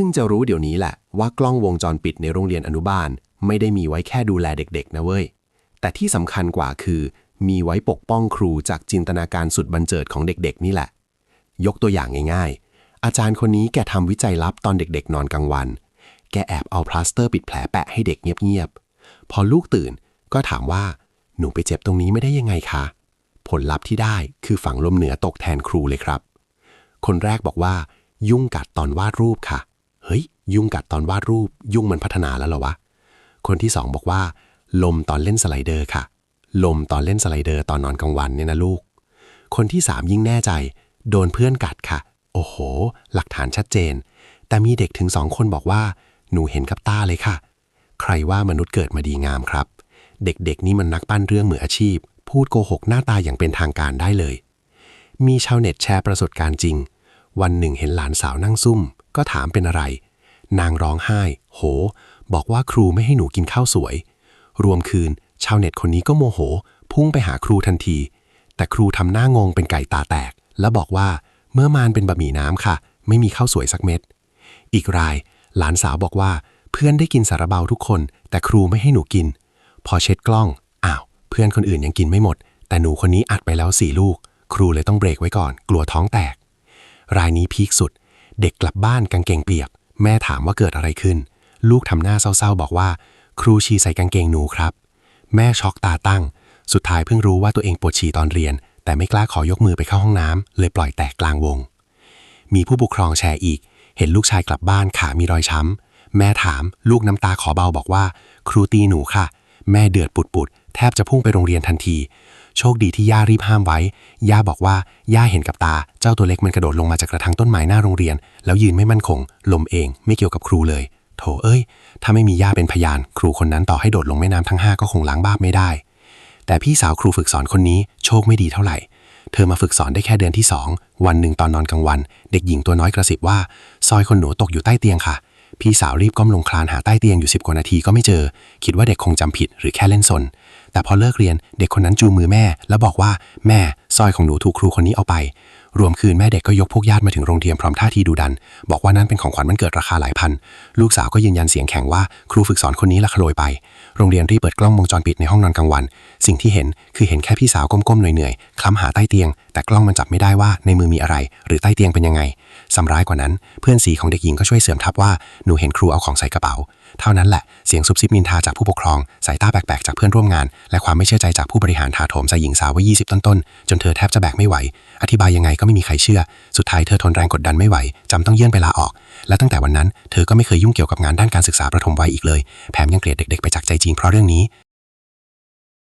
พิ่งจะรู้เดี๋ยวนี้แหละว่ากล้องวงจรปิดในโรงเรียนอนุบาล ไม่ได้มีไว้แค่ดูแลเด็กๆ นะเว้ย แต่ที่สำคัญกว่าคือ มีไว้ปกป้องครูจากจินตนาการสุดบันเจิดของเด็กๆ นี่แหละ ยกตัวอย่างง่ายๆ อาจารย์คนนี้แกทำวิจัยลับตอนเด็กๆ นอนกลางวัน แกแอบเอาพลาสเตอร์ปิดแผลแปะให้เด็กเงียบๆ พอลูกตื่นก็ถามว่าหนูไปเจ็บตรงนี้ไม่ได้ยังไงคะ ผลลัพธ์ที่ได้คือฝังลมเหนือตกแทนครูเลยครับ คนแรกบอกว่า ยุ่งกัดตอนวาดรูปค่ะ ยุ่งกัดตอนวาดรูป ยุ่งมันพัฒนาแล้วหรอวะ คนที่สองบอกว่า ลมตอนเล่นสไลเดอร์ค่ะ ลมตอนเล่นสไลเดอร์ตอนนอนกลางวันเนี่ยนะลูก คนที่สามยิ่งแน่ใจ โดนเพื่อนกัดค่ะ โอ้โห หลักฐานชัดเจน แต่มีเด็กถึงสองคนบอกว่า หนูเห็นกับตาเลยค่ะ ใครว่ามนุษย์เกิดมาดีงามครับ เด็กๆนี่มันนักปั้นเรื่องมืออาชีพ พูดโกหกหน้าตาอย่างเป็นทางการได้เลย มีชาวเน็ตแชร์ประสบการณ์จริง วันหนึ่งเห็นหลานสาวนั่งซุ่ม ก็ถามเป็นอะไร นางร้องไห้ โห บอกว่าครูไม่ให้หนูกินข้าวสวย รวมคืน ชาวเน็ตคนนี้ก็โมโห พุ่งไปหาครูทันที แต่ครูทำหน้างงเป็นไก่ตาแตก แล้วบอกว่าเมื่อมานเป็นบะหมี่น้ำค่ะ ไม่มีข้าวสวยสักเม็ด อีกราย หลานสาวบอกว่า เพื่อนได้กินสารเบาทุกคน แต่ครูไม่ให้หนูกิน พอเช็ดกล้อง อ้าว เพื่อนคนอื่นยังกินไม่หมด แต่หนูคนนี้อัดไปแล้วสี่ลูก ครูเลยต้องเบรกไว้ก่อน กลัวท้องแตก รายนี้พีคสุด เด็กกลับบ้านกางเกงเปียก แม่ถามว่าเกิดอะไรขึ้น ลูกทำหน้าเศร้าๆ บอกว่า ครูฉี่ใส่กางเกงหนูครับ แม่ช็อกตาตั้ง สุดท้ายเพิ่งรู้ว่าตัวเองปวดฉี่ตอนเรียน แต่ไม่กล้าขอยกมือไปเข้าห้องน้ำเลยปล่อยแตกกลางวง มีผู้ปกครองแชร์อีก เห็นลูกชายกลับบ้านขามีรอยช้ำแม่ถามลูกน้ำตาขอเบาบอกว่า ครูตีหนูค่ะ แม่เดือดปุดๆแทบจะพุ่งไปโรงเรียนทันที โชคดีที่ย่ารีบห้ามไว้ ย่าบอกว่า ย่าเห็นกับตา เจ้าตัวเล็กมันกระโดดลงมาจากกระถางต้นไม้หน้าโรงเรียน แล้วยืนไม่มั่นคง ลมเองไม่เกี่ยวกับครูเลย โถเอ้ย ถ้าไม่มีย่าเป็นพยาน ครูคนนั้นต่อให้โดดลงแม่น้ำทั้งห้าก็คงล้างบาปไม่ได้ แต่พี่สาวครูฝึกสอนคนนี้โชคไม่ดีเท่าไหร่ เธอมาฝึกสอนได้แค่เดือนที่ 2 วันหนึ่งตอนนอนกลางวัน เด็กหญิงตัวน้อยกระซิบว่า ซอยคนหนูตกอยู่ใต้เตียงค่ะ พี่สาวรีบก้มลงคลานหาใต้เตียงอยู่สิบกว่านาทีก็ไม่เจอ คิดว่าเด็กคงจำผิดหรือแค่เล่นสนแต่พอเลิกเรียนเด็กคนนั้นจูงมือแม่ แล้วบอกว่าแม่สร้อยของหนูถูกครูคนนี้เอาไป รวมคืนแม่เด็กก็ยกพวกญาติมาถึงโรงเรียนพร้อมท่าทีดูดัน บอกว่านั่นเป็นของขวัญมันเกิดราคาหลายพัน ลูกสาวก็ยืนยันเสียงแข็งว่าครูฝึกสอนคนนี้ละขโมยไป โรงเรียนรีบเปิดกล้องวงจรปิดในห้องนอนกลางวัน สิ่งที่เห็นคือเห็นแค่พี่สาวก้มๆเหนื่อยๆคลำหาใต้เตียง แต่กล้องมันจับไม่ได้ว่าในมือมีอะไร หรือใต้เตียงเป็นยังไงสำร้ายกว่านั้น เพื่อนสีของเด็กหญิงก็ช่วยเสริมทับว่าหนูเห็นครูเอาของใส่กระเป๋า เท่านั้นแหละเสียงซุบซิบนินทาจากผู้ปกครองสายตาแปลกๆจากเพื่อนร่วมงาน และความไม่เชื่อใจจากผู้บริหารถาโถมใส่หญิงสาววัย20 ต้นๆ จนเธอแทบจะแบกไม่ไหว อธิบายยังไงก็ไม่มีใครเชื่อ สุดท้ายเธอทนแรงกดดันไม่ไหวจำต้องเยื่นไปลาออก และตั้งแต่วันนั้นเธอก็ไม่เคยยุ่งเกี่ยวกับงานด้านการศึกษาประถมวัยอีกเลยแถมยังเกลียดเด็กๆไปจากใจจริงเพราะเรื่องนี้